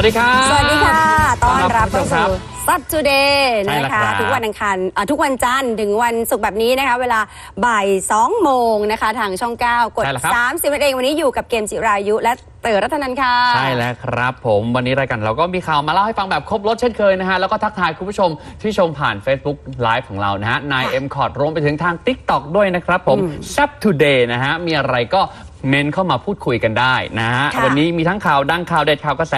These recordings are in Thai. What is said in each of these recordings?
วัสดีครับ สวัสดีค่ะ ต้อนรับต้อนรับเข้าผู้ชมครับสู่ซับ o ูเดย์ใช่นะแล้วครัคะบทุกวันอังคารอะทุกวันจันทร์ถึงวันศุกร์แบบนี้นะคะ เวลาบ่าย2โมงนะคะ ทางช่อง 9 กดใช่แล้วครับ30นาทีวันนี้อยู่กับเกมจิรายุ และเต๋อรัตนันค่ะ ใช่แล้วครับผมวันนี้รายการเราก็มีข่าวมาเล่าให้ฟังแบบครบรถเช่นเคยนะฮะ แล้วก็ทักทายคุณผู้ชมที่ชมผ่าน Facebook Live ของเรานะฮะนายค่ะเอ็มคอร์ดรวมไปถึงทาง TikTok ด้วยนะครับผมอืม s u p Today นะฮะ มีอะไรก็ เมนเข้ามาพูดคุยกันได้นะฮะค่ะวันนี้มีทั้งข่าวดังข่าวเด็ดข่าวกระแส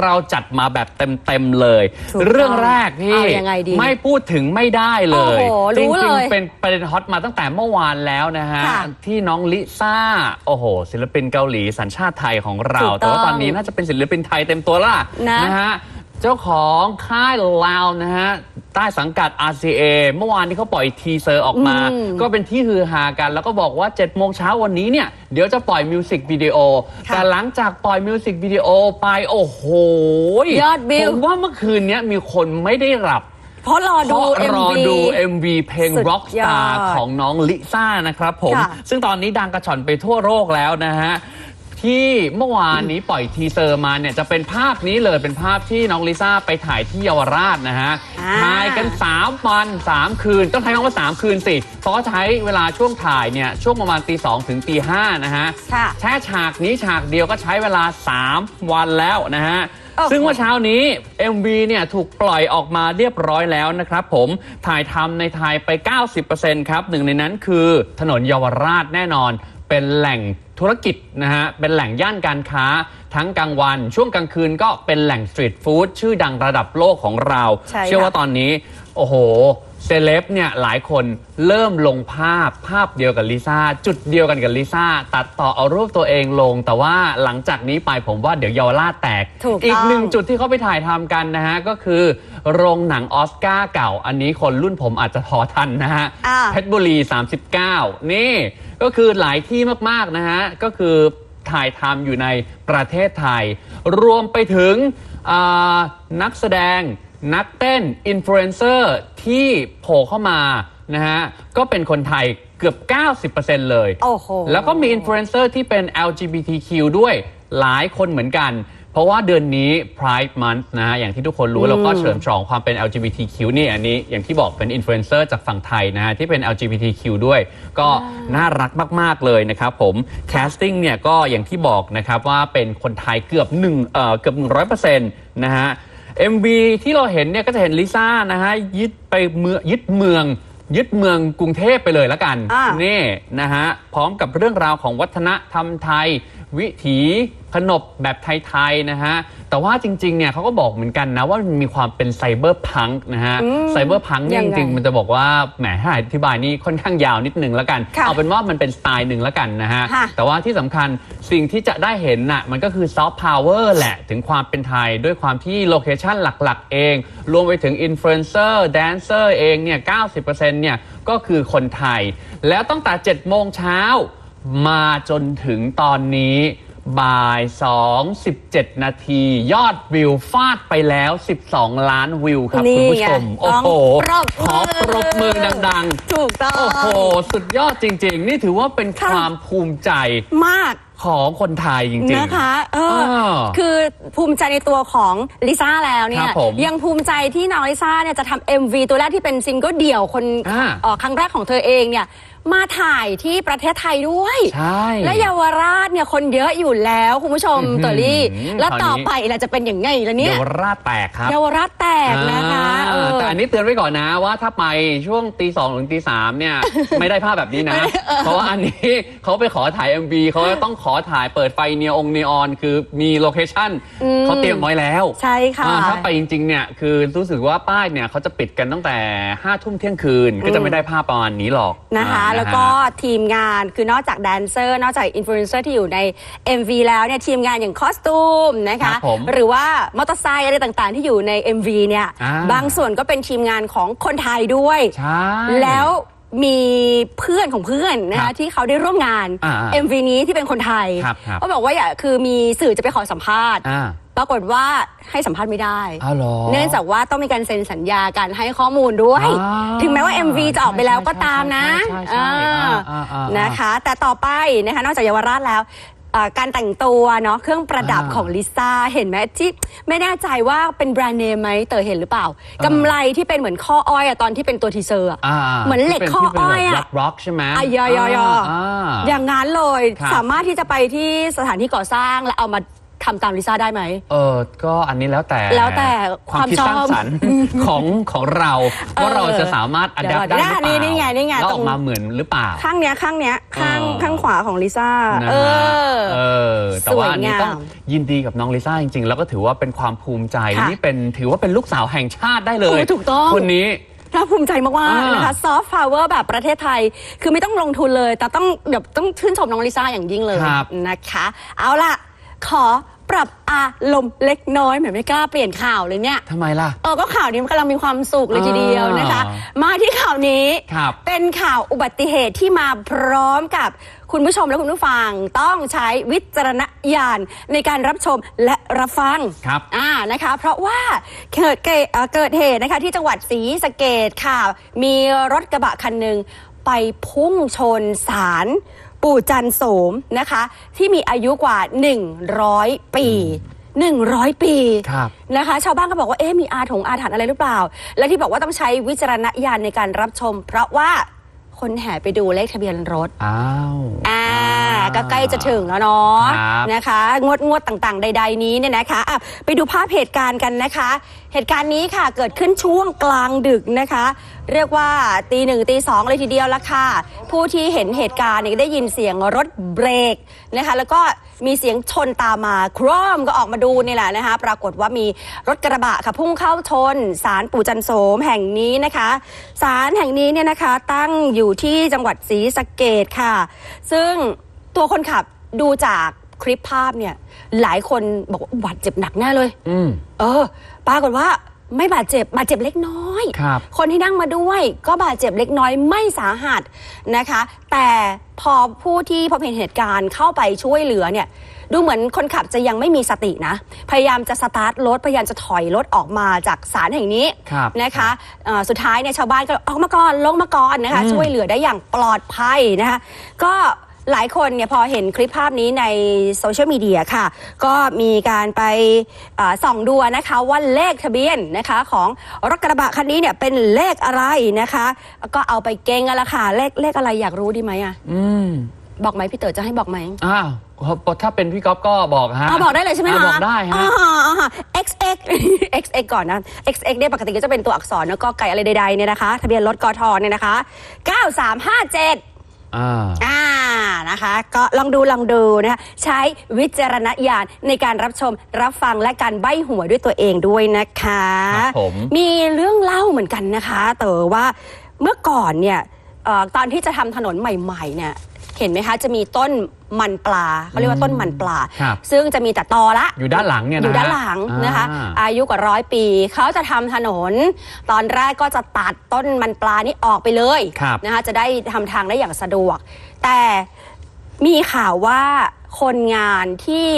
เราจัดมาแบบเต็มๆเลย ถูกต้องเรื่องแรกพี่เอายังไงดีไม่พูดถึงไม่ได้เลย โอ้โหจรู้ริงเลยๆเป็นประเด็นฮอตมาตั้งแต่เมื่อวานแล้วนะฮะ ค่ะที่น้องลิซ่า โอ้โห ศิลปินเกาหลีสัญชาติไทยของเรา ถูกต้องแต่ว่าตอนนี้น่าจะเป็นศิลปินไทยเต็มตัวและล่ะนะ นะฮะ เจ้าของค่ายลาวนะฮะ ใต้สังกัด RCA เมื่อวานที่เขาปล่อยทีเซอร์ออกมา อืมก็เป็นที่ฮือฮากัน แล้วก็บอกว่า 7 โมงเช้าวันนี้เนี่ย เดี๋ยวจะปล่อยมิวสิกวิดีโอ ค่ะแต่หลังจากปล่อยมิวสิกวิดีโอไปโอ้โหยอดวิว ผมว่าเมื่อคืนเนี้ยมีคนไม่ได้หลับ เพราะรอดู เพราะรอ MV ดู MV เพลง สุดยอด Rockstar ของน้องลิซ่านะครับผม ค่ะซึ่งตอนนี้ดังกระชอนไปทั่วโลกแล้วนะฮะ ที่เมื่อวานนี้ปล่อยทีเซอร์มาเนี่ยจะเป็นภาพนี้เลยเป็นภาพที่น้องลิซ่าไปถ่ายที่เยาวราชนะฮะอ่า ถ่ายกัน 3 วัน 3 คืน ต้องใช้คำว่า 3 คืนสิเพราะว่าใช้เวลาช่วงถ่ายเนี่ยช่วงประมาณตีสองถึงตีห้านะฮะค่ะ แค่ฉากนี้ฉากเดียวก็ใช้เวลา 3 วันแล้วนะฮะ โอ้โห ซึ่งว่าเช้านี้ MV เนี่ยถูกปล่อยออกมาเรียบร้อยแล้วนะครับผมถ่ายทำในไทยไป 90%ครับหนึ่งในนั้นคือถนนเยาวราชแน่นอน เป็นแหล่งธุรกิจนะฮะ เป็นแหล่งย่านการค้าทั้งกลางวัน ช่วงกลางคืนก็เป็นแหล่งสตรีทฟู้ดชื่อดังระดับโลกของเราใช่เชื่อค่ะว่าตอนนี้ โอ้โห เซเลบเนี่ยหลายคนเริ่มลงภาพภาพเดียวกับลิซ่าจุดเดียวกันกับลิซ่าตัดต่อเอารูปตัวเองลง แต่ว่าหลังจากนี้ไปผมว่าเดี๋ยวเยาวราชแตก ถูกต้อง อีกหนึ่งจุดที่เขาไปถ่ายทำกันนะฮะ ก็คือ โรงหนังออสการ์เก่า อันนี้คนรุ่นผมอาจจะพอทันนะฮะ อ่า เพชรบุรี 39 นี่ก็คือหลายที่มาก ๆ นะฮะ ก็คือถ่ายทำอยู่ในประเทศไทย รวมไปถึงอ่านักแสดง นักเต้นอินฟลูเอนเซอร์ที่โผล่เข้ามานะฮะก็เป็นคนไทยเกือบ 90%เลย โอ้โห แล้วก็มีอินฟลูเอนเซอร์ที่เป็น LGBTQ ด้วยหลายคนเหมือนกัน เพราะว่าเดือนนี้ Pride Month นะฮะอย่างที่ทุกคนรู้แล้วก็เฉลิมฉลองความเป็น LGBTQ นี่อันนี้อย่างที่บอกเป็นอินฟลูเอนเซอร์จากฝั่งไทยนะฮะที่เป็น LGBTQ ด้วย ก็น่ารักมาก ๆ เลยนะครับผมแคสติ้งเนี่ยก็อย่างที่บอกนะครับว่าเป็นคนไทยเกือบหนึ่งเอ่อเกือบ100%นะฮะ MV ที่เราเห็นเนี่ยก็จะเห็นลิซ่านะฮะยึดไปเมืองยึดเมือง ยึดเมืองกรุงเทพไปเลยละกัน อ่านี่นะฮะพร้อมกับเรื่องราวของวัฒนธรรมไทย วิถี ขนบแบบไทยๆนะฮะ แต่ว่าจริงๆเนี่ยเขาก็บอกเหมือนกันนะว่ามันมีความเป็นไซเบอร์พังนะฮะอืมไซเบอร์พังเนี่ยยัจงไงริงๆ มันจะบอกว่าแหมถ้าอธิบายนี่ค่อนข้างยาวนิดนึงแล้วกันค่ะเอาเป็นว่ามันเป็นสไตล์หนึ่งแล้วกันนะฮะค่ะแต่ว่าที่สำคัญสิ่งที่จะได้เห็นน่ะมันก็คือซอฟต์พาวเวอร์แหละถึงความเป็นไทยด้วยความที่โลเคชันหลักๆ เอง รวมไปถึงอินฟลูเอนเซอร์แดนเซอร์เองเนี่ย90%เนี่ยก็คือคนไทย แล้วตั้งแต่7โมงเช้ามาจนถึงตอนนี้ บ่าย 2 17 นาที ยอดวิวฟาดไปแล้ว 12 ล้านวิวครับนี่คุณผู้ชมไงโอ้โหต้องปรบขอปรบมือดังๆ ถูกต้อง โอ้โห สุดยอดจริง ๆ นี่ถือว่าเป็นค่ะความภูมิใจมากของคนไทยจริงๆนะคะเออเออคือภูมิใจในตัวของลิซ่าแล้วเนี่คยรับผมยังภูมิใจที่น้องลิซ่าเนี่ยจะทำ MV ตัวแรกที่เป็นซิงเกิลเดี่ยวคนอ่าเอ่อครั้งแรกของเธอเองเนี่ย มาถ่ายที่ประเทศไทยด้วย ใช่ และเยาวราชเนี่ยคนเยอะอยู่แล้วคุณผู้ชมอื้อหือเตอรี่ แล้วคราวนี้ต่อไปเราจะเป็นอย่างไงล่ะเนี่ยเยาวราชแตกครับเยาวราชแตกนะคะอ่าเออแต่อันนี้เตือนไว้ก่อนนะว่าถ้าไปช่วงตีสองถึงตีสามเนี่ยไม่ได้ภาพแบบนี้นะ เพราะว่าอันนี้เขาไปขอถ่าย MV เขาจะต้องขอถ่ายเปิดไฟเนียองเนียออน คือมีโลเคชั่นอืมเขาเตรียมไว้แล้วใช่ค่ะอ่าถ้าไปจริงๆเนี่ยคือรู้สึกว่าป้ายเนี่ยเขาจะปิดกันตั้งแต่ห้าทุ่มเที่ยงคืนก็จะไม่ได้ภาพประมาณนี้หรอกนะคะอ่าแล้วก็ทีมงานคือนอกจากแดนเซอร์ นอกจากอินฟลูเอนเซอร์ที่อยู่ใน MV แล้วเนี่ยทีมงานอย่างคอสตูมนะครัคะบผมหรือว่ามอเตอร์ไซค์อะไรต่างๆ ที่อยู่ใน MV เนี่ยอ่าบางส่วนก็เป็นทีมงานของคนไทยด้วยใช่แล้วมีเพื่อนของเพื่อนนะครัคะบที่เขาได้ร่วมงานอ่า MV นี้ที่เป็นคนไทยครับครับก็บอกว่าอยากคือมีสื่อจะไปขอสัมภาษณ์อ่า ปรากฏว่าให้สัมภาษณ์ไม่ได้ อ้าวเหรอ เนื่องจากว่าต้องมีการเซ็นสัญญาการให้ข้อมูลด้วย อ่าถึงแม้ว่า MV จะออกไปแล้วก็ตามนะใช่ใช่ใช่ใช่อ่าอ่าอ่าอ่านะคะ แต่ต่อไปนะคะนอกจากเยาวราชแล้วอ่าการแต่งตัวเนาะเครื่องประดับอ่าของลิซ่าเห็นไหมที่ไม่แน่ใจว่าเป็นแบรนด์เนมไหมเต๋อเห็นหรือเปล่ากำไรที่เป็นเหมือนข้ออ้อยอะตอนที่เป็นตัวทีเซอร์อะาเหมือนเหล็กที่ป็ข้ออ้อยอะที่เป็นแบบ rock rock ใช่ไหมอะยอยอยออ่าอย่างนั้นเลยครับสามารถที่จะไปที่สถานที่ก่อสร้างแล้วเอามา ทำตามลิซ่าได้ไหม เออก็อันนี้แล้วแต่แล้วแต่ความคิดความชอบสร้างสรรค์ของของเราเออว่าเราจะสามารถอัดเดี๋แอยวปได้หรือเปล่านี่นี่ไงนี่ไงแล้วตอรงอกมาเหมือนหรือเปล่า ข้างเนี้ยข้างเนี้ยข้างเออ ข้างขวาของลิซ่า นะเอฮะอ เออ แต่ว่าอันนี้สวยงามต้องยินดีกับน้องลิซ่าจริงๆ แล้วก็ถือว่าเป็นความภูมิใจค่ะนี่เป็นถือว่าเป็นลูกสาวแห่งชาติได้เลยโอ้ถูกต้อง คนนี้ น่าภูมิใจมากอ่าๆนะคะซอฟต์พาวเวอร์แบบประเทศไทย คือไม่ต้องลงทุนเลย แต่ต้องเดี๋ยวต้องชื่นชมน้องลิซ่าอย่างยิ่งเลยครับ นะคะ เอาล่ะ ขอ ปรับอารมณ์เล็กน้อยเหมือนไม่กล้าเปลี่ยนข่าวเลยเนี่ยทำไมล่ะ เออก็ข่าวนี้มันกำลังมีความสุขเลยทีเดียวนะคะอ่มาที่ข่าวนี้ ครับ เป็นข่าวอุบัติเหตุที่มาพร้อมกับคุณผู้ชมและคุณผู้ฟังต้องใช้วิจารณญาณในการรับชมและรับฟังครับอ่านะคะ เพราะว่าเกิดเกิดเอ่อเกิดเหตุนะคะที่จังหวัดศรีสะเกดค่ะ มีรถกระบะคันหนึ่งไปพุ่งชนสาร ปู่จันโสมนะคะ ที่มีอายุกว่า 100 ปี 100 ปีครับนะคะ ชาวบ้านก็บอกว่าเอ๊ะมีอาถงอาถรรพ์อะไรหรือเปล่า และที่บอกว่าต้องใช้วิจารณญาณในการรับชม เพราะว่า คนแห่ไปดูเลขทะเบียนรถ อ้าวอ่าก็ใกล้จะถึงแล้วเนาะครับนะคะ งวดงวดต่างๆ ใด ๆ นี้เนี่ยนะคะอะไปดูภาพเหตุการณ์กันนะคะ เหตุการณ์นี้ค่ะเกิดขึ้นช่วงกลางดึกนะคะ เรียกว่าตีหนึ่งตีสองเลยทีเดียวละค่ะ ผู้ที่เห็นเหตุการณ์เนี่ยได้ยินเสียงรถเบรกนะคะ แล้วก็มีเสียงชนตามมาโครมก็ออกมาดูนี่แหละนะคะ ปรากฏว่ามีรถกระบะค่ะพุ่งเข้าชนศาลปู่จันโสมแห่งนี้นะคะศาลแห่งนี้เนี่ยนะคะตั้งอยู่ที่จังหวัดศรีสะเกดค่ะ ซึ่งตัวคนขับดูจากคลิปภาพเนี่ย หลายคนบอกว่าบาดเจ็บหนักแน่เลยอืมเออ ปรากฏว่า ไม่บาดเจ็บบาดเจ็บเล็กน้อย ครับ คนที่นั่งมาด้วยก็บาดเจ็บเล็กน้อยไม่สาหัสนะคะ แต่พอผู้ที่พบเห็นเหตุการณ์เข้าไปช่วยเหลือเนี่ย ดูเหมือนคนขับจะยังไม่มีสตินะ พยายามจะสตาร์ทรถพยายามจะถอยรถออกมาจากศาลแห่งนี้ครับนะคะเอ่อสุดท้ายเนี่ยชาวบ้านก็ออกมาก่อนลงมาก่อนนะคะ อืม ช่วยเหลือได้อย่างปลอดภัยนะคะก็ หลายคนเนี่ยพอเห็นคลิปภาพนี้ในโซเชียลมีเดียค่ะ ก็มีการไปเอ่อส่องดูนะคะว่าเลขทะเบียนนะคะของรถกระบะคันนี้เนี่ยเป็นเลขอะไรนะคะ ก็เอาไปเก่งกันละค่ะ เลขเลขอะไรอยากรู้ดีไหมอะอืมบอกไหมพี่เต๋อจะให้บอกไหมอ้าวถ้าเป็นพี่ก๊อฟก็บอกฮะอะบอกได้เลยใช่ไหมอะคะบอกได้ฮะอ่าอ่าอ่า xx xx ก่อนนะ xx เนี่ยปกติก็จะเป็นตัวอักษรแล้วก็ไก่อะไรใดๆเนี่ยนะคะ ทะเบียนรถกทเนี่ยนะคะ 9357 อ่าอ่านะคะ ก็ลองดูลองดูนะคะใช้วิจารณญาณในการรับชมรับฟังและการใบ้หวยด้วยตัวเองด้วยนะคะครับผม มีเรื่องเล่าเหมือนกันนะคะ เต๋อว่าเมื่อก่อนเนี่ยเออตอนที่จะทำถนนใหม่ ๆ เนี่ย เห็นไหมคะจะมีต้นมันปลาเขาเรียกว่าต้นมันปลา ครับซึ่งจะมีแต่ตอละอยู่ด้านหลังเนี่ยนะอยู่ด้านหลังนะคะ อ่า อายุกว่าร้อยปี เขาจะทำถนน ตอนแรกก็จะตัดต้นมันปลานี้ออกไปเลยครับนะคะจะได้ทำทางได้อย่างสะดวก แต่มีข่าวว่าคนงานที่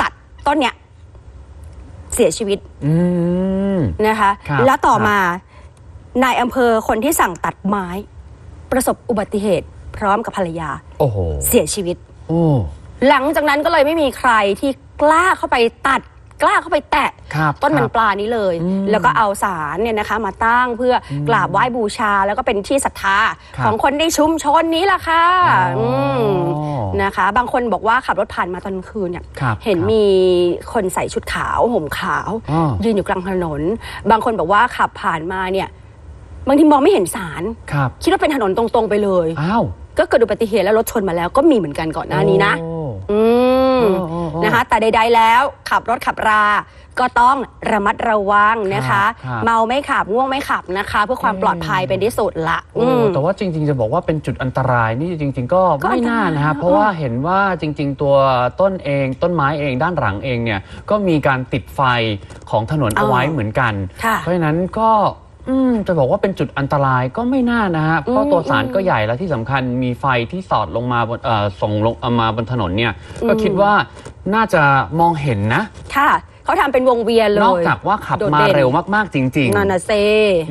ตัดต้นเนี้ยเสียชีวิต อืม นะคะ ครับแล้วต่อครับมา นายอำเภอคนที่สั่งตัดไม้ ประสบอุบัติเหตุ พร้อมกับภรรยา โอ้โหเสียชีวิต โอ้ หลังจากนั้นก็เลยไม่มีใครที่กล้าเข้าไปตัดกล้าเข้าไปแตะครับต้นมันครับปลานี้เลย อืมแล้วก็เอาสารเนี่ยนะคะ มาตั้งเพื่อกราบไหว้บูชา แล้วก็เป็นที่ศรัทธาครับของคนในชุมชนนี้ล่ะค่ะอ๋ออืมนะคะ บางคนบอกว่าขับรถผ่านมาตอนกลางคืนเนี่ยครับเห็นครับมีคนใส่ชุดขาวห่มขาวอ๋อยืนอยู่กลางถนน บางคนบอกว่าขับผ่านมาเนี่ยบางทีมองไม่เห็นสาร ครับ คิดว่าเป็นถนนตรงๆไปเลย อ้าว ก็เกิดอุบัติเหตุแล้วรถชนมาแล้วก็มีเหมือนกันก่อนหน้านี้นะโอ้อืมโอ้โอ้โอ้นะคะ แต่ใด ๆ แล้วขับรถขับรา ก็ต้องระมัดระวังนะคะ ครับ เมาไม่ขับง่วงไม่ขับนะคะ เพื่อความปลอดภัยเป็นที่สุดละโอ้อืม แต่ว่าจริง ๆ จะบอกว่าเป็นจุดอันตรายนี่จริง ๆ ก็ก็อัไม่นตรายน่านะครับนะเพราะว่าเห็นว่าจริง ๆ ตัวต้นเองต้นไม้เองด้านหลังเองเนี่ยก็มีการติดไฟของถนนเอาไว้เหมือนกัน ค่ะเพราะฉะนั้นก็ อืมจะบอกว่าเป็นจุดอันตรายก็ไม่น่านะฮะ เพราะตัวสารก็ใหญ่แล้วที่สำคัญมีไฟที่สอดลงมาบนเอ่อส่งลงเอามาบนถนนเนี่ย ก็คิดว่าน่าจะมองเห็นนะ ค่ะเขาทำเป็นวงเวียนเลย นอกจากว่าขับโดดมาด่นเร็วมาก ๆ จริงนั่นนะเซ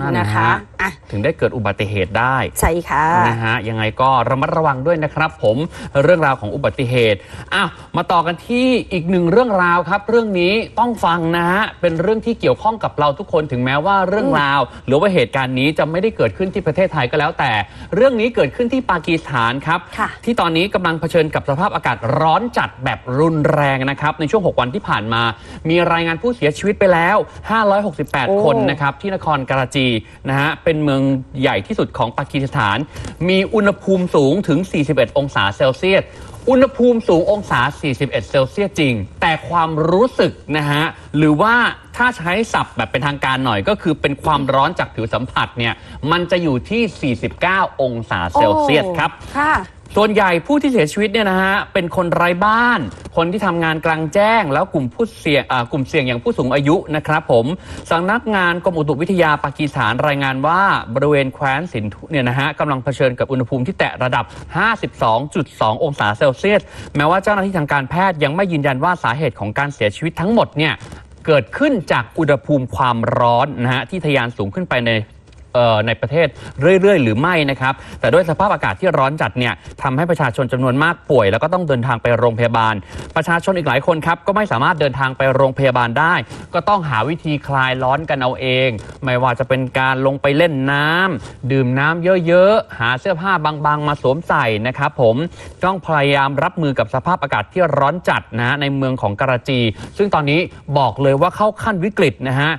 นั่นนะนะคะฮะ อะถึงได้เกิดอุบัติเหตุได้ใช่ค่ะนะฮะยังไงก็ระมัดระวังด้วยนะครับผมเรื่องราวของอุบัติเหตุอ้าวมาต่อกันที่อีกหนึ่งเรื่องราวครับ เรื่องนี้ต้องฟังนะฮะเป็นเรื่องที่เกี่ยวข้องกับเราทุกคนถึงแม้ว่าเรื่องราว หรือว่าเหตุการณ์นี้จะไม่ได้เกิดขึ้นที่ประเทศไทยก็แล้วแต่ เรื่องนี้เกิดขึ้นที่ปากีสถานครับค่ะที่ตอนนี้กำลังเผชิญกับสภาพอากาศร้อนจัดแบบรุนแรงนะครับในช่วง 6 วันที่ผ่านมา มีรายงานผู้เสียชีวิตไปแล้วโอ้568 คนนะครับที่นครกราจีนะฮะเป็นเมืองใหญ่ที่สุดของปากีสถาน มีอุณหภูมิสูงถึง 41 องศาเซลเซียส อุณหภูมิสูงองศา 41 เซลเซียสจริง แต่ความรู้สึกนะฮะ หรือว่าถ้าใช้ศัพท์แบบเป็นทางการหน่อยก็คือเป็นความร้อนจากผิวสัมผัสเนี่ย มันจะอยู่ที่ 49 องศาเซลเซียสครับ ค่ะ ส่วนใหญ่ผู้ที่เสียชีวิตเนี่ยนะฮะเป็นคนไร้บ้าน คนที่ทำงานกลางแจ้ง แล้วกลุ่มผู้เสี่ยงกลุ่มเสี่ยงอย่างผู้สูงอายุนะครับผมสำนักงานกรมอุตุวิทยาปากีสถานรายงานว่าบริเวณแคว้นสินธุเนี่ยนะฮะกำลังเผชิญกับอุณหภูมิที่แตะระดับ 52.2 องศาเซลเซียส แม้ว่าเจ้าหน้าที่ทางการแพทย์ยังไม่ยืนยันว่าสาเหตุของการเสียชีวิตทั้งหมดเนี่ยเกิดขึ้นจากอุณหภูมิความร้อนนะฮะที่ทะยานสูงขึ้นไปใน ในประเทศเรื่อย ๆ หรือไม่นะครับ แต่ด้วยสภาพอากาศที่ร้อนจัดเนี่ยทำให้ประชาชนจำนวนมากป่วย แล้วก็ต้องเดินทางไปโรงพยาบาล ประชาชนอีกหลายคนครับก็ไม่สามารถเดินทางไปโรงพยาบาลได้ ก็ต้องหาวิธีคลายร้อนกันเอาเอง ไม่ว่าจะเป็นการลงไปเล่นน้ำดื่มน้ำเยอะ ๆ หาเสื้อผ้าบางๆ มาสวมใส่นะครับผมต้องพยายามรับมือกับสภาพอากาศที่ร้อนจัดนะในเมืองของกราจี ซึ่งตอนนี้บอกเลยว่าเข้าขั้นวิกฤตนะฮะ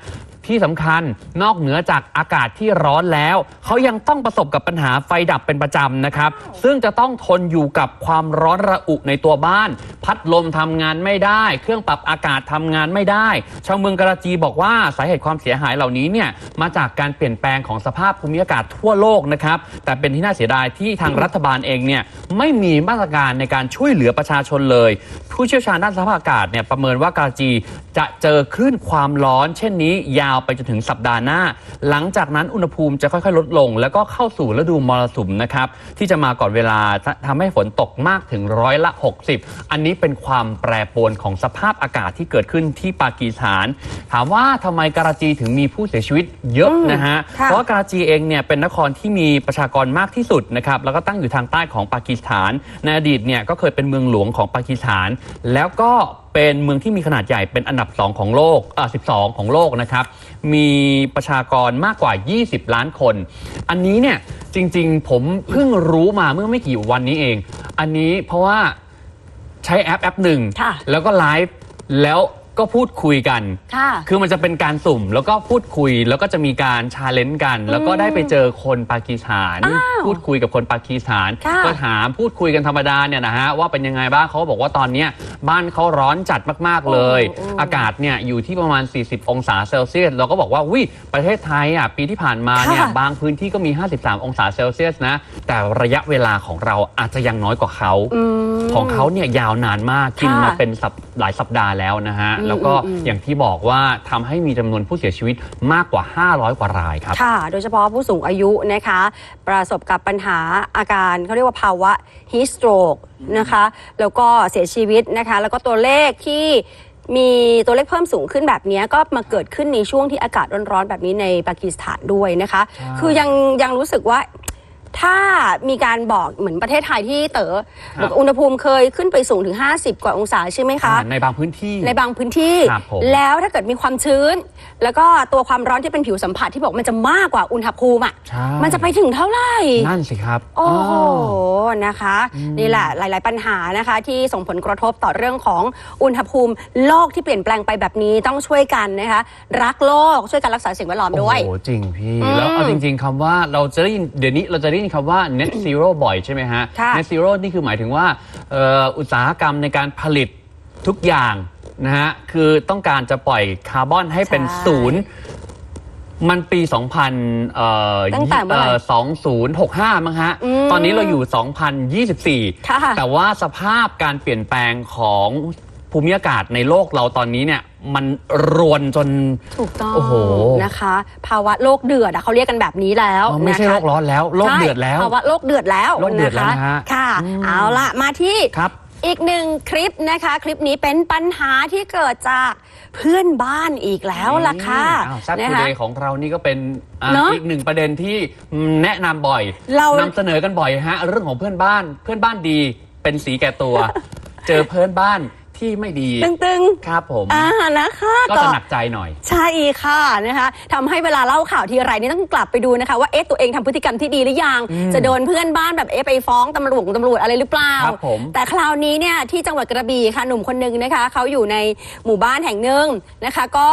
ที่สำคัญนอกเหนือจากอากาศที่ร้อนแล้ว เขายังต้องประสบกับปัญหาไฟดับเป็นประจำนะครับ ซึ่งจะต้องทนอยู่กับความร้อนระอุในตัวบ้าน พัดลมทำงานไม่ได้ เครื่องปรับอากาศทำงานไม่ได้ ชาวเมืองกราจีบอกว่าสาเหตุความเสียหายเหล่านี้เนี่ยมาจากการเปลี่ยนแปลงของสภาพภูมิอากาศทั่วโลกนะครับ แต่เป็นที่น่าเสียดายที่ทางรัฐบาลเองเนี่ยไม่มีมาตรการในการช่วยเหลือประชาชนเลย ผู้เชี่ยวชาญด้านสภาพอากาศเนี่ยประเมินว่ากาจีจะเจอคลื่นความร้อน เช่นนี้ยาวไปจนถึงสัปดาห์หน้า หลังจากนั้นอุณหภูมิจะค่อยๆ ลดลง แล้วก็เข้าสู่ฤดูมรสุมนะครับ ที่จะมาก่อนเวลาทำให้ฝนตกมากถึงร้อยละ 60 อันนี้เป็นความแปรปรวนของสภาพอากาศที่เกิดขึ้นที่ปากีสถาน ถามว่าทำไมกราจีถึงมีผู้เสียชีวิตเยอะนะฮะค่ะเพราะกราจีเองเนี่ยเป็นนครที่มีประชากรมากที่สุดนะครับแล้วก็ตั้งอยู่ทางใต้ของปากีสถานในอดีตเนี่ยก็เคยเป็นเมืองหลวงของปากีสถาน แล้วก็เป็นเมืองที่มีขนาดใหญ่เป็นอันดับ 2 ของโลกอ่า12 ของโลกนะครับ มีประชากรมากกว่า 20 ล้านคน อันนี้เนี่ยจริงๆ ผมเพิ่งรู้มาเมื่อไม่กี่วันนี้เอง อันนี้เพราะว่าใช้แอปแอปหนึ่ง ค่ะ แล้วก็ไลฟ์แล้ว ก็พูดคุยกัน ค่ะ คือมันจะเป็นการสุ่มแล้วก็พูดคุยแล้วก็จะมีการชาเลนจ์กัน แล้วก็ได้ไปเจอคนปากีสถาน อ้าวพูดคุยกับคนปากีสถานค่ะก็ถามพูดคุยกันธรรมดาเนี่ยนะฮะว่าเป็นยังไงบ้างเขาบอกว่าตอนเนี้ยบ้านเขาร้อนจัดมากๆเลย โอ้โหอากาศเนี่ยอยู่ที่ประมาณ 40 องศาเซลเซียสเราก็บอกว่าวิประเทศไทยอะปีที่ผ่านมาเนี่ยค่ะบางพื้นที่ก็มี 53 องศาเซลเซียสนะแต่ระยะเวลาของเราอาจจะยังน้อยกว่าเขา อืม ของเขาเนี่ยยาวนานมากกินค่ะมาเป็นสัป หลายสัปดาห์แล้วนะฮะอืมแล้วก็อืมอย่างที่บอกว่าทำให้มีจำนวนผู้เสียชีวิตมากกว่า 500 กว่ารายครับ ค่ะ โดยเฉพาะผู้สูงอายุนะคะ ประสบกับปัญหาอาการเขาเรียกว่าภาวะ heat stroke นะคะ แล้วก็เสียชีวิตนะคะ แล้วก็ตัวเลขที่มีตัวเลขเพิ่มสูงขึ้นแบบนี้ก็มาเกิดขึ้นในช่วงที่อากาศร้อนๆแบบนี้ในปากีสถานด้วยนะคะใช่คือยังยังรู้สึกว่า ถ้ามีการบอกเหมือนประเทศไทยที่เต๋อบอกอุณหภูมิเคยขึ้นไปสูงถึง 50 กว่าองศาใช่ไหมคะอ่าในบางพื้นที่ในบางพื้นที่ครับผมแล้วถ้าเกิดมีความชื้น แล้วก็ตัวความร้อนที่เป็นผิวสัมผัสที่บอกมันจะมากกว่าอุณหภูมิอะใช่มันจะไปถึงเท่าไหร่นั่นสิครับโอ้โหอ๋อนะคะนี่แหละหลาย ๆ ปัญหานะคะ ที่ส่งผลกระทบต่อเรื่องของอุณหภูมิโลกที่เปลี่ยนแปลงไปแบบนี้ต้องช่วยกันนะคะรักโลกช่วยกันรักษาสิ่งแวดล้อมด้วยโอ้โหจริงพี่อืมแล้วเอาจริง ๆคำว่าเราจะได้ยินเดี๋ยวนี้เราจะได้ยินคำว่า net zero บ่อยใช่ไหมฮะ ค่ะ net zero นี่คือหมายถึงว่าเอ่ออุตสาหกรรมในการผลิตทุกอย่างนะฮะ คือต้องการจะปล่อยคาร์บอนให้เป็นใช่ศูนย์ มันปี 2000เอ่อตั้งแต่เมื่อไหร่2065 มั้งฮะ อืมตอนนี้เราอยู่ 2024 ค่ะ แต่ว่าสภาพการเปลี่ยนแปลงของ ภูมิอากาศในโลกเราตอนนี้เนี่ยมันรวนจน ถูกต้องโอ้โห นะคะ ภาวะโลกเดือดอะเขาเรียกกันแบบนี้แล้วอ๋อไม่ใช่นะคะโลกร้อนแล้วโลกเดือดแล้ว ใช่ภาวะโลกเดือดแล้วโลกเดือดแล้วนะฮะค่ะ อืม เอาละมาที่ ครับ อีกหนึ่งคลิปนะคะ คลิปนี้เป็นปัญหาที่เกิดจากเพื่อนบ้านอีกแล้วล่ะค่ะซักนะทูคะ เดย์ของเรานี่ก็เป็นอะเนอะอีกหนึ่งประเด็นที่แนะนำบ่อยเรานำเสนอกันบ่อยฮะ เรื่องของเพื่อนบ้าน เพื่อนบ้านดีเป็นสีแก่ตัว เจอเพื่อนบ้าน ที่ไม่ดีตึงครับผมๆอ่านะคะก็จะหนักใจหน่อย ใช่ค่ะนะคะทำให้เวลาเล่าข่าวทีไรนี่ต้องกลับไปดูนะคะ ว่าเอ๊ะตัวเองทำพฤติกรรมที่ดีหรือยังอืมจะโดนเพื่อนบ้านแบบเอ๊ะไปฟ้องตำรวจตำรวจอะไรหรือเปล่าครับผมแต่คราวนี้เนี่ยที่จังหวัดกระบี่ค่ะหนุ่มคนหนึงนะคะเขาอยู่ในหมู่บ้านแห่งหนึ่งนะคะ ก็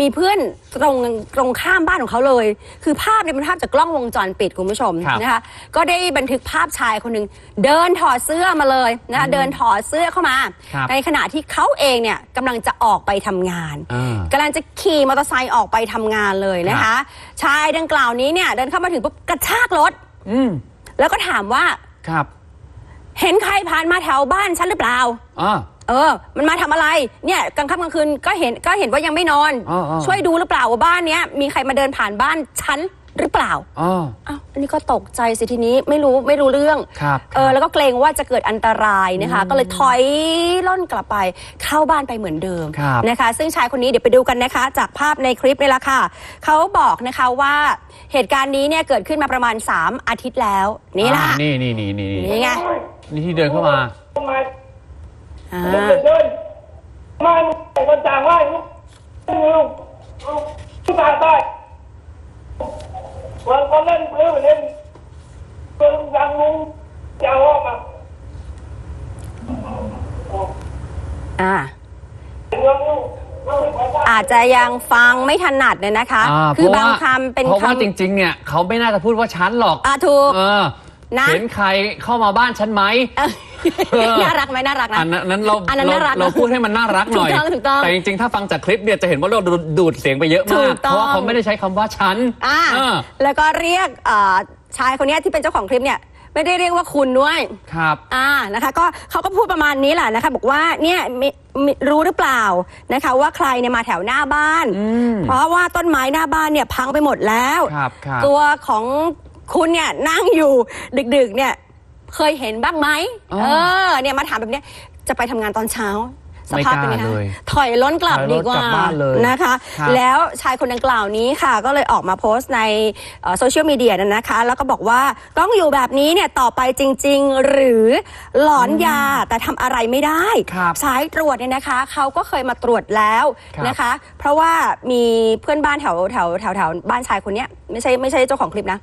มีเพื่อนตรงตรงข้ามบ้านของเขาเลย คือภาพเนี่ยเป็นภาพจากกล้องวงจรปิดคุณผู้ชมครับนะคะ ก็ได้บันทึกภาพชายคนหนึ่งเดินถอดเสื้อมาเลยนะคะเดินถอดเสื้อเข้ามา ครับ ในขณะที่เขาเองเนี่ยกำลังจะออกไปทำงาน อ่า กำลังจะขี่มอเตอร์ไซค์ออกไปทำงานเลยนะครัคะบชายดังกล่าวนี้เนี่ยเดินเข้ามาถึงปุ๊บกระชากรถ อืม แล้วก็ถามว่าครับ เห็นใครผ่านมาแถวบ้านฉันหรือเปล่า อ่า เออ มันมาทำอะไรเนี่ยกลางค่ำกลางคืนก็เห็นก็เห็นว่ายังไม่นอน อ๋ออ๋อ ช่วยดูหรือเปล่าว่าบ้านเนี้ยมีใครมาเดินผ่านบ้านฉันหรือเปล่าอ่าอ้าวอันนี้ก็ตกใจสิทีนี้ไม่รู้ไม่รู้เรื่องครับเออแล้วก็เกรงว่าจะเกิดอันตรายนะคะ ก็เลยถอยล่นกลับไปเข้าบ้านไปเหมือนเดิมครับ นะคะ ซึ่งชายคนนี้เดี๋ยวไปดูกันนะคะ จากภาพในคลิปนี่แหละค่ะเขาบอกนะคะว่าเหตุการณ์นี้เนี่ยเกิดขึ้นมาประมาณ 3 อาทิตย์แล้วนี่ล่ะอ่านี่นี่นี่นี่นี่ไงนี่ที่เดินเข้ามา มา อ่าเดินเดินมาแต่คนต่างว่าลูกลูกลูกตาใต้วันคนเล่นปืนเล่นปืนดังลุงจะเอาออกมาอ่าเรื่องลูกลูกบอกว่าอาจจะยังฟังไม่ถนัดเนี่ยนะคะอ่าคือบางพระว่คำเป็นเพราะว่าคำจริงๆเนี่ยเขาไม่น่าจะพูดว่าฉันหรอกอ่าถูกเออนะเห็นใครเข้ามาบ้านฉันไหมเออเออ น่ารักไหมน่ารักนะ อันนั้นนั้นเราอันนั้นเราน่ารักนะเราพูดให้มันน่ารักหน่อย ถูกต้องถูกต้องแต่จริงๆ ถ้าฟังจากคลิปเนี่ยจะเห็นว่าเราดูดูดเสียงไปเยอะถูมากกต้องเพราะว่าเขาไม่ได้ใช้คำว่าฉันอ่าเออแล้วก็เรียกเอ่อชายคนเนี้ยที่เป็นเจ้าของคลิปเนี่ยไม่ได้เรียกว่าคุณด้วย ครับ อ่านะคะก็เขาก็พูดประมาณนี้แหละนะคะบอกว่าเนี่ยมีมีรู้หรือเปล่านะคะ ว่าใครเนี่ยมาแถวหน้าบ้าน อืมเพราะว่าต้นไม้หน้าบ้านเนี่ยพังไปหมดแล้ว ครับครับตัวของคุณเนี่ยนั่งอยู่ดึกๆเนี่ย เคยเห็นบ้างไหมอ๋อเออเนี่ยมาถามแบบเนี้ยจะไปทำงานตอนเช้า สไม่ภาพกล้าเป็นไงคะเลยถอยล้นกลับถอยรถดีกว่ากลับบ้านเลยนะคะครับแล้วชายคนดังกล่าวนี้ค่ะ ก็เลยออกมาโพสต์ในโซเชียลมีเดียนั่นนะคะ แล้วก็บอกว่าต้องอยู่แบบนี้เนี่ยต่อไปจริง ๆ หรือหลอนยาแต่ทำอะไรไม่ได้ครับสายตรวจเนี่ยนะคะเขาก็เคยมาตรวจแล้วครับนะคะ เพราะว่ามีเพื่อนบ้านแถวแถวแถวแถวบ้านชายคนเนี้ยไม่ใช่ไม่ใช่เจ้าของคลิปนะ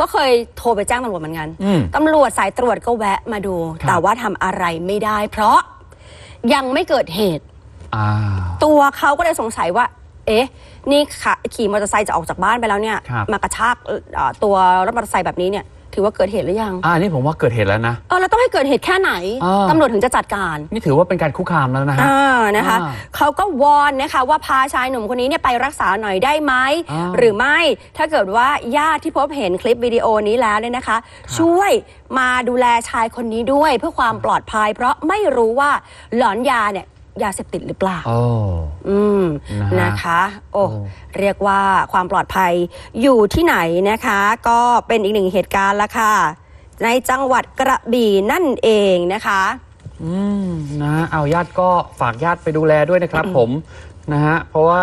ก็เคยโทรไปแจ้งตำรวจเหมือนกันอืมตำรวจสายตรวจก็แวะมาดูครับแต่ว่าทำอะไรไม่ได้เพราะ ยังไม่เกิดเหตุ อ่า ตัวเขาก็เลยสงสัยว่า เอ๊ะ นี่ค่ะขี่มอเตอร์ไซค์จะออกจากบ้านไปแล้วเนี่ย ครับ มากระชากเอ่อตัวรถมอเตอร์ไซค์แบบนี้เนี่ย ถือว่าเกิดเหตุหรือยังอ่านี่ผมว่าเกิดเหตุแล้วนะเออแล้วต้องให้เกิดเหตุแค่ไหนอ่าตำรวจถึงจะจัดการ นี่ถือว่าเป็นการคุกคามแล้วนะฮะอ่านะคะอ่าเขาก็วอนนะคะว่าพาชายหนุ่มคนนี้เนี่ยไปรักษาหน่อยได้ไหมอ่าหรือไม่ถ้าเกิดว่าญาติที่พบเห็นคลิปวิดีโอนี้แล้วเนี่ยนะคะ ช่วยมาดูแลชายคนนี้ด้วยเพื่อความปลอดภัย เพราะไม่รู้ว่าหลอนยาเนี่ย ยาเสพติดหรือเปล่าโอ้อืมนะฮะนะคะโอ้โอ้เรียกว่าความปลอดภัยอยู่ที่ไหนนะคะ ก็เป็นอีกหนึ่งเหตุการณ์ละค่ะ ในจังหวัดกระบี่นั่นเองนะคะ อืมนะฮะเอาญาติก็ฝากญาติไปดูแลด้วยนะครับผมนะฮะเพราะว่า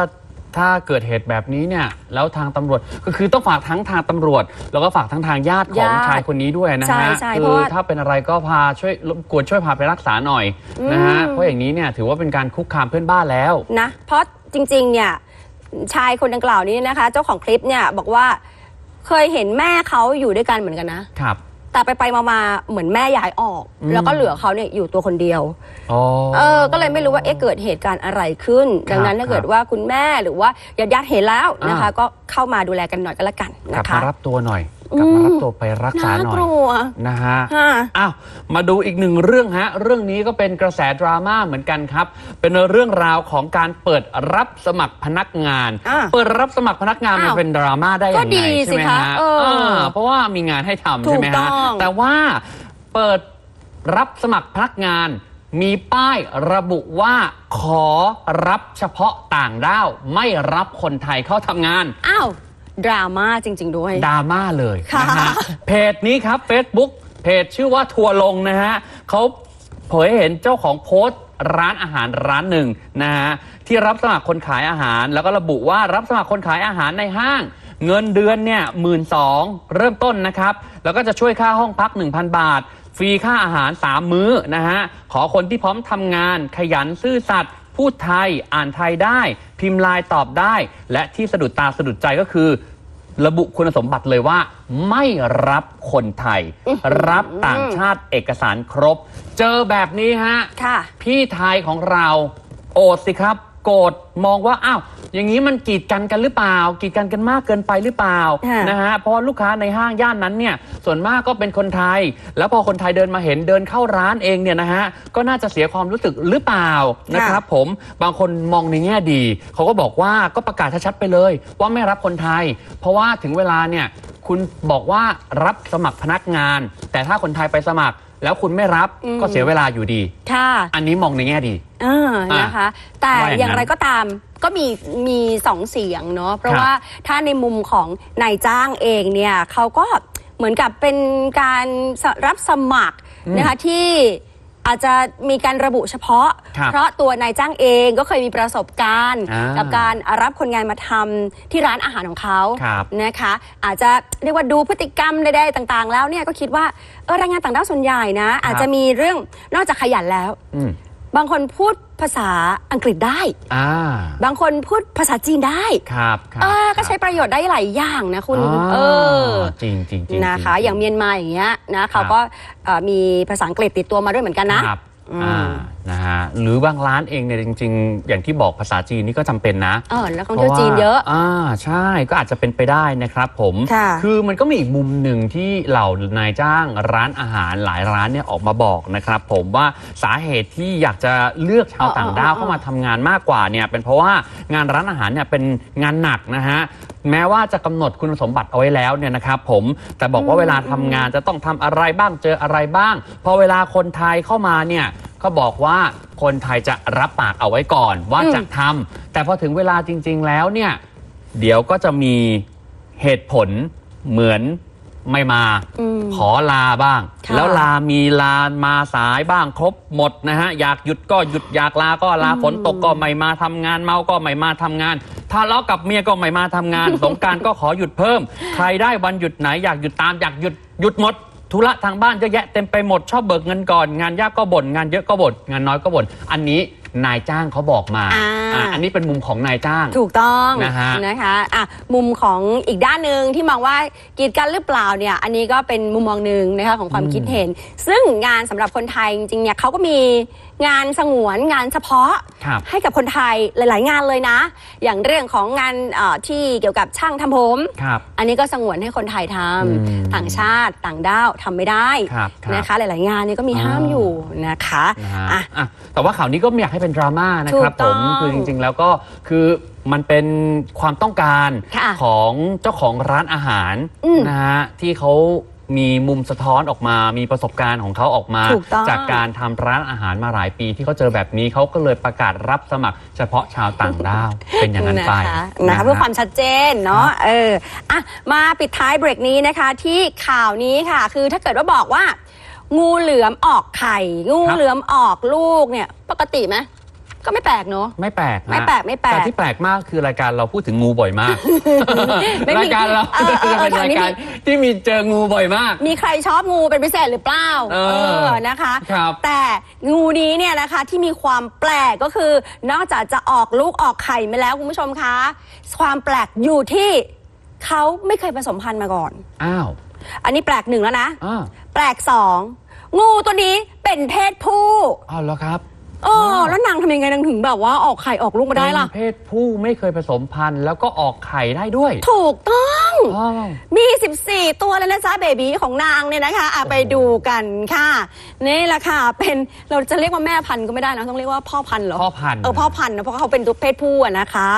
ถ้าเกิดเหตุแบบนี้เนี่ยแล้วทางตำรวจก็คือต้องฝากทั้งทางตำรวจ แล้วก็ฝากทั้งทางญาติของญาติชายคนนี้ด้วยนะใช่ฮะใช่คืเพราะอว่า ถ้าเป็นอะไรก็พาช่วยรบกวนช่วยพาไปรักษาหน่อยนะฮะเพราะอย่างนี้เนี่ยถือว่าเป็นการคุกคามเพื่อนบ้านแล้ว นะเพราะจริงๆ เนี่ยชายคนดังกล่าวนี้นะคะ เจ้าของคลิปเนี่ยบอกว่าเคยเห็นแม่เขาอยู่ด้วยกันเหมือนกันนะ ครับ แต่ไปไปๆมาๆเหมือนแม่ย้ายออกอืมแล้วก็เหลือเขาเนี่ยอยู่ตัวคนเดียว อ๋อ เออ ก็เลยไม่รู้ว่าเอ๊ะเกิดเหตุการณ์อะไรขึ้นครับดังนั้นถ้าเกิดครับว่าคุณแม่หรือว่าญาติญาติๆเห็นแล้วนะคะ อ่า ก็เข้ามาดูแลกันหน่อยก็แล้วกันกลับนะมาคะรับตัวหน่อย กลับมารับตัวไปรักษาน่าหน่อกยลัวนะฮะค่ะอ้าวมาดูอีกหนึ่งเรื่องฮะ เรื่องนี้ก็เป็นกระแสดราม่าเหมือนกันครับ เป็นเรื่องราวของการเปิดรับสมัครพนักงานอ่าเปิดรับสมัครพนักงานมันอ้าวเป็นดราม่าได้ยังก็ไงดีใช่ไหมสิคะฮะเอออ่าเพราะว่ามีงานให้ทำถูกใช่ไหมต้ฮะองแต่ว่าเปิดรับสมัครพนักงานมีป้ายระบุว่าขอรับเฉพาะต่างด้าว ไม่รับคนไทยเข้าทำงาน อ้าว ดราม่าจริง ๆ ด้วย ดราม่าเลยค่ะนะฮะเพจนี้ครับ Facebook เพจชื่อว่าทัวร์ลงนะฮะเขาเผยให้เห็นเจ้าของโพสต์ร้านอาหารร้านหนึ่งนะฮะที่รับสมัครคนขายอาหาร แล้วก็ระบุว่ารับสมัครคนขายอาหารในห้าง เงินเดือนเนี่ยหมื่นสองเริ่มต้นนะครับ แล้วก็จะช่วยค่าห้องพัก 1,000 บาท ฟรีค่าอาหาร 3 มื้อนะฮะ ขอคนที่พร้อมทำงาน ขยันซื่อสัตย์พูดไทย อ่านไทยได้ พิมพ์ไลน์ตอบได้ และที่สะดุดตาสะดุดใจก็คือ ระบุคุณสมบัติเลยว่า ไม่รับคนไทย รับต่างชาติเอกสารครบ เจอแบบนี้ฮะ ค่ะ พี่ไทยของเรา โอดสิครับ โกรธมองว่า อ้าว อย่างนี้มันกีดกันกันหรือเปล่า กีดกันกันมากเกินไปหรือเปล่าค่ะนะฮะเพราะว่าลูกค้าในห้างย่านนั้นเนี่ยส่วนมากก็เป็นคนไทย แล้วพอคนไทยเดินมาเห็นเดินเข้าร้านเองเนี่ยนะฮะก็น่าจะเสียความรู้สึกหรือเปล่านะครับ ผมบางคนมองในแง่ดี เขาก็บอกว่าก็ประกาศชัดๆไปเลย ว่าไม่รับคนไทย เพราะว่าถึงเวลาเนี่ยคุณบอกว่ารับสมัครพนักงาน แต่ถ้าคนไทยไปสมัคร แล้วคุณไม่รับอืมก็เสียเวลาอยู่ดี ค่ะ อันนี้มองในแง่ดีเออนะคะ แต่ว่าอย่างนั้นอย่างไรก็ตามก็มีมีสองเสียงเนาะเพราะครับว่าถ้าในมุมของนายจ้างเองเนี่ยเขาก็เหมือนกับเป็นการรับสมัครอืมนะคะที่อาจจะมีการระบุเฉพาะครับเพราะตัวนายจ้างเองก็เคยมีประสบการณ์อ่ากักับการรับคนงานมาทำที่ร้านอาหารของเขาครับนะคะ อาจจะเรียกว่าดูพฤติกรรมใดๆต่าง ๆ แล้วเนี่ยก็คิดว่าเออแรงงานต่างด้าวส่วนใหญ่นะ อาจจะมีเรื่องนอกจากขยันแล้วอืม บางคนพูดภาษาอังกฤษได้ อ่า บางคนพูดภาษาจีนได้ ครับครับเออก็ใช้ประโยชน์ได้หลายอย่างนะคุณอ๋อเออ จริงจริงจริงนะคะจริอย่างเมียนมาอย่างเงี้ยนะเขาก็เอ่อมีภาษาอังกฤษติดตัวมาด้วยเหมือนกันนะครับอืมอ่า นะฮะหรือบางร้านเองเนี่ยจริง ๆ อย่างที่บอกภาษาจีนนี่ก็จำเป็นนะเออแล้วท่องเที่ยวจีนเยอะพราว่าอ่าใช่ก็อาจจะเป็นไปได้นะครับผมค่ะอมันก็มีอีกมุมหนึ่งที่เหล่านายจ้างร้านอาหารหลายร้านเนี่ยออกมาบอกนะครับ ผมว่าสาเหตุที่อยากจะเลือกชาวต่างด้าวเข้ามาทำงานมากกว่าเนี่ยเป็นเพราะว่างานร้านอาหารเนี่ยเป็นงานหนักนะฮะแม้ว่าจะกำหนดคุณสมบัติเอาไว้แล้วเนี่ยนะครับผมแต่บอกว่าเวลาทำงานจะต้องทำอะไรบ้างเจออะไรบ้างพอเวลาคนไทยเข้ามาเนี่ย ก็บอกว่าคนไทยจะรับปากเอาไว้ก่อนว่าอืมจะทำแต่พอถึงเวลาจริง ๆ แล้วเนี่ย เดี๋ยวก็จะมีเหตุผลเหมือนไม่มา อืมขอลาบ้าง ค่ะ แล้วลามีลามาสายบ้างครบหมดนะฮะ อยากหยุดก็หยุดอยากลาก็ลาฝนตกก็ไม่มาทำงาน เมาก็ไม่มาทำงานทะเลาะกับเมียก็ไม่มาทำงาน สงกรารก็ขอหยุดเพิ่ม ใครได้วันหยุดไหนอยากหยุดตามอยากหยุดหยุดหมด ธุระทางบ้านเยอะแยะเต็มไปหมดชอบเบิกเงินก่อน งานยากก็บ่นงานเยอะก็บ่นงานน้อยก็บ่นอันนี้นายจ้างเขาบอกมาอ่า อ่าอันนี้เป็นมุมของนายจ้าง ถูกต้องนะฮะนะคะอะมุมของอีกด้านหนึ่งที่มองว่ากีดกันหรือเปล่าเนี่ย อันนี้ก็เป็นมุมมองหนึ่งนะคะของความคิดเห็น ซึ่งงานสำหรับคนไทยจริงๆเนี่ยเขาก็มีงานสงวนงานเฉพาะครับให้กับคนไทยหลาย ๆ งานเลยนะ อย่างเรื่องของงานเอ่อที่เกี่ยวกับช่างทำผมครับอันนี้ก็สงวนให้คนไทยทอืมำต่างชาติต่างด้าวทำไม่ได้ครับครับนะคะหลาย ๆ งานเนี่ยก็มีห้ามอ๋อออยู่นะคะนะฮะอะอะแต่ว่าข่าวนี้ก็ไม่อยากให้เป็นดราม่านะถูครับกต้ผองมคือจริง ๆ แล้วก็คือมันเป็นความต้องการค่ะของเจ้าของร้านอาหารอืมนะฮะที่เขา มีมุมสะท้อนออกมา มีประสบการณ์ของเขาออกมา ถูกต้อง จากการทำร้านอาหารมาหลายปี ที่เขาเจอแบบนี้เขาก็เลยประกาศรับสมัคร เฉพาะชาวต่างด้าวเป็นอย่างนั้นไปนะคะนะคะเพื่อความชัดเจนเนาะเอออะมาปิดท้ายเบรกนี้นะคะ ที่ข่าวนี้ค่ะ คือถ้าเกิดว่าบอกว่า งูเหลือมออกไข่ งูเหลือมออกลูกเนี่ย ปกติไหม ก็ไม่แปลกเนาะ ไม่แปลกฮะไม่แปลกไม่แปลก แต่ที่แปลกมากคือรายการเราพูดถึงงูบ่อยมากไม่มีรายการเราเออเออจะเป็นเออรายนี่การมีที่มีเจองูบ่อยมาก มีใครชอบงูเป็นพิเศษหรือเปล่า เออนะคะครับแต่งูนี้เนี่ยนะคะที่มีความแปลกก็คือนอกจากจะออกลูกออกไข่มาแล้วคุณผู้ชมคะ ความแปลกอยู่ที่เขาไม่เคยผสมพันธุ์มาก่อน อ้าว อันนี้แปลกหนึ่งแล้วนะอ้าวแปลกสอง งูตัวนี้เป็นเพศผู้ อ้าวแล้วครับ โอ้แล้วนางทำยังไงนางถึงแบบว่าออกไข่ออกลูกมาได้ล่ะ เป็นเพศผู้ไม่เคยผสมพันธุ์ แล้วก็ออกไข่ได้ด้วย ถูกต้อง อ้าว มี 14 ตัวเลยนะจ๊ะเบบีของนางเนี่ยนะคะอะไปดูกันค่ะ นี่แหละค่ะ เป็นเราจะเรียกว่าแม่พันธุ์ก็ไม่ได้นะต้องเรียกว่าพ่อพันธุ์เหรอพ่อพันธุ์ เออพ่อพันธุ์นะเพราะเขาเป็นตัวเพศผู้อะนะคะ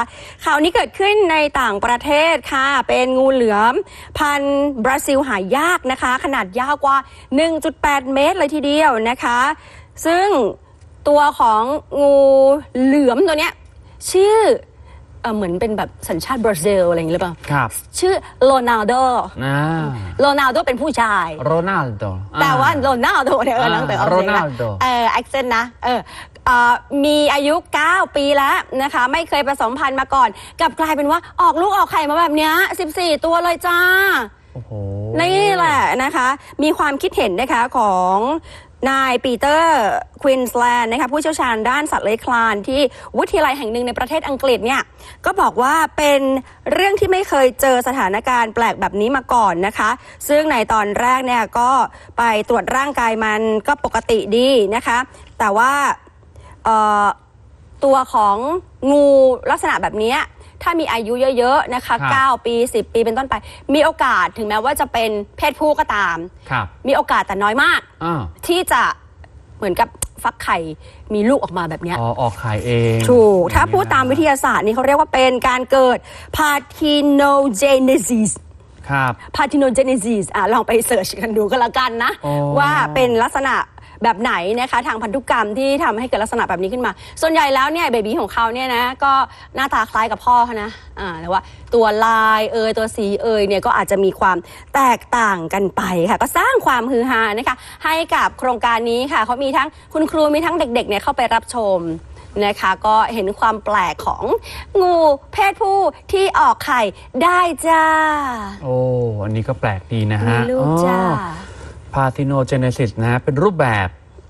ข่าวนี้เกิดขึ้นในต่างประเทศค่ะ เป็นงูเหลือม พันธุ์บราซิลหายากนะคะ ขนาดยาวกว่า 1.8 เมตรเลยทีเดียวนะคะ ซึ่ง ตัวของงูเหลือมตัวเนี้ยชื่อเอ่อเหมือนเป็นแบบสัญชาติบราซิลอะไรอย่างเงี้ยหรือเปล่า ครับชื่อโรนัลโดนะโรนัลโดเป็นผู้ชาย โรนัลโดแต่ว่าโรนัลโดเนี่ยเอออ่านังแต่ออกเสียงนะ Ronaldo เออแอคเซนต์นะเออเอ่อมีอายุ 9 ปีแล้วนะคะ ไม่เคยผสมพันธุ์มาก่อน กลับกลายเป็นว่าออกลูกออกไข่มาแบบเนี้ย14 ตัวเลยจ้า โอ้โห นี่แหละนะคะ มีความคิดเห็นนะคะของ นายปีเตอร์ควินสแลนด์นะคะผู้เชี่ยวชาญด้านสัตว์เลื้อยคลานที่วิทยาลัยแห่งหนึ่งในประเทศอังกฤษเนี่ยก็บอกว่าเป็นเรื่องที่ไม่เคยเจอสถานการณ์แปลกแบบนี้มาก่อนนะคะ ซึ่งในตอนแรกเนี่ยก็ไปตรวจร่างกายมันก็ปกติดีนะคะ แต่ว่าตัวของงูลักษณะแบบนี้ ถ้ามีอายุเยอะๆนะคะ ครับ9 ปี 10 ปีเป็นต้นไป มีโอกาสถึงแม้ว่าจะเป็นเพศผู้ก็ตาม ครับ มีโอกาสแต่น้อยมาก อ่าที่จะเหมือนกับฟักไข่มีลูกออกมาแบบเนี้ย อ๋อออกขายเองถูก ถ้าพูดตามวิทยาศาสตร์นี่เขาเรียกว่าเป็นการเกิด parthenogenesis ครับ parthenogenesis อะลองไปเสิร์ชกันดูก็แล้วกันนะ อ๋อว่าเป็นลักษณะ แบบไหนนะคะทางพันธุกรรมที่ทำให้เกิดลักษณะแบบนี้ขึ้นมา ส่วนใหญ่แล้วเนี่ยเบบีของเขาเนี่ยนะก็หน้าตาคล้ายกับพ่อเขานะอ่าแต่ว่าตัวลายเอยตัวสีเอยเนี่ยก็อาจจะมีความแตกต่างกันไปค่ะก็สร้างความฮือฮานะคะให้กับโครงการนี้ค่ะเขามีทั้งคุณครูมีทั้งเด็กๆเนี่ยเข้าไปรับชมนะคะก็เห็นความแปลกของงูเพศผู้ที่ออกไข่ได้จ้า โอ้ อันนี้ก็แปลกดีนะมีฮะลูกจ้าพาธิโนเจเนซิสนะฮะเป็นรูปแบบ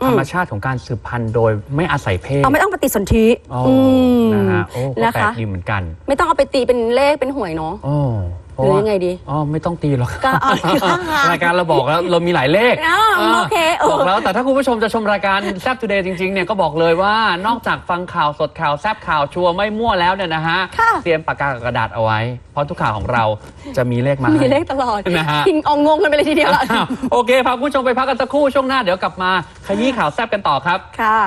ธรรมชาติของการสืบพันธุ์โดยไม่อาศัยเพศเอาไม่ต้องปฏิสนธิอ๋อมนะฮะโอ้ก็นะแปลกคะดีเหมือนกัน ไม่ต้องเอาไปตีเป็นเลขเป็นหวยเนาะโอ้เพราะ หรือว่ายังไงดีอ๋อไม่ต้องตีหรอกก็เอารายการเราบอกแล้วเรามีหลายเลขอ้าวโอเคเออบอกแล้วแต่ถ้าคุณผู้ชมจะชมรายการแซ b Today จริงๆเนี่ยก็บอกเลยว่านอกจากฟังข่าวสดข่าวแซบข่าวชัวร์ไม่มั่วแล้วเนี่ยนะฮะค่ะเตรียมปากกากับกระดาษเอาไว้ เพราะทุกข่าวของเราจะมีเลขมาให้มีเลขตลอดนะฮะพิงอองงงกันไปเลยทีเดียวล่ะอ้าวโอเคพาคุณผู้ชมไปพักกันสักครู่ช่วงหน้าเดี๋ยวกลับมาขยี้ข่าวแซบกันต่อครับค่ะ